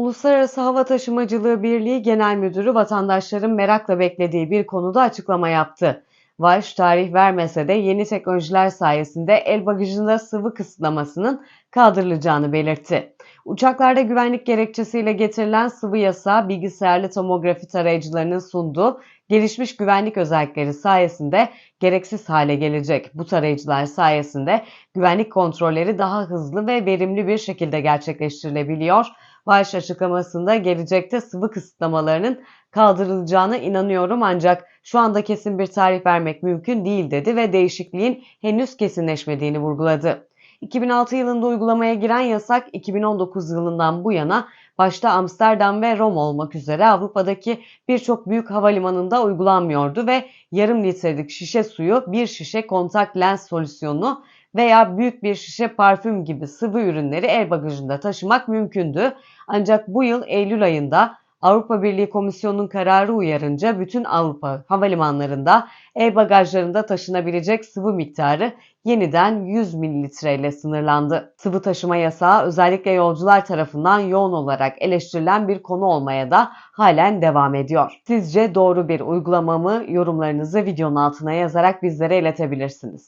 Uluslararası Hava Taşımacılığı Birliği Genel Müdürü vatandaşların merakla beklediği bir konuda açıklama yaptı. Vaş tarih vermese de yeni teknolojiler sayesinde el bagajında sıvı kısıtlamasının kaldırılacağını belirtti. Uçaklarda güvenlik gerekçesiyle getirilen sıvı yasağı bilgisayarlı tomografi tarayıcılarının sunduğu gelişmiş güvenlik özellikleri sayesinde gereksiz hale gelecek. Bu tarayıcılar sayesinde güvenlik kontrolleri daha hızlı ve verimli bir şekilde gerçekleştirilebiliyor. Vaş açıklamasında gelecekte sıvı kısıtlamalarının kaldırılacağına inanıyorum ancak şu anda kesin bir tarih vermek mümkün değil dedi ve değişikliğin henüz kesinleşmediğini vurguladı. 2006 yılında uygulamaya giren yasak 2019 yılından bu yana başta Amsterdam ve Roma olmak üzere Avrupa'daki birçok büyük havalimanında uygulanmıyordu ve yarım litrelik şişe suyu, bir şişe kontak lens solüsyonu veya büyük bir şişe parfüm gibi sıvı ürünleri el bagajında taşımak mümkündü. Ancak bu yıl Eylül ayında Avrupa Birliği Komisyonu'nun kararı uyarınca bütün Avrupa havalimanlarında el bagajlarında taşınabilecek sıvı miktarı yeniden 100 mililitre ile sınırlandı. Sıvı taşıma yasağı özellikle yolcular tarafından yoğun olarak eleştirilen bir konu olmaya da halen devam ediyor. Sizce doğru bir uygulama mı? Yorumlarınızı videonun altına yazarak bizlere iletebilirsiniz.